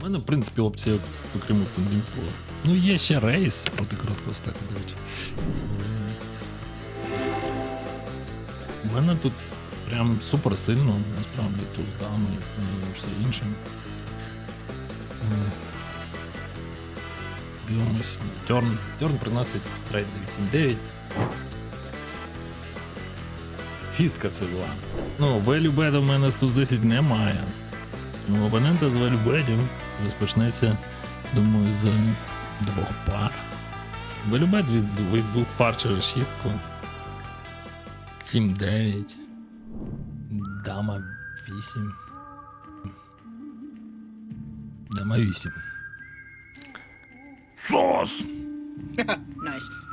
У мене, в принципі, опція окрім пендімпо. Ну, є ще рейс проти короткого стека, до речі. У мене тут прям супер сильно, насправді, туздами і все інше. Дивимось, ну, Терн приносить стрейт 8-9. Шістка це була. Ну, велюбеда в мене з тут 10 немає. У опонента з велюбедів розпочнеться, думаю, з двох пар. Велюбед від, від двох пар через шістку. 7-9. Дама 8. Дама 8. Сос! nice.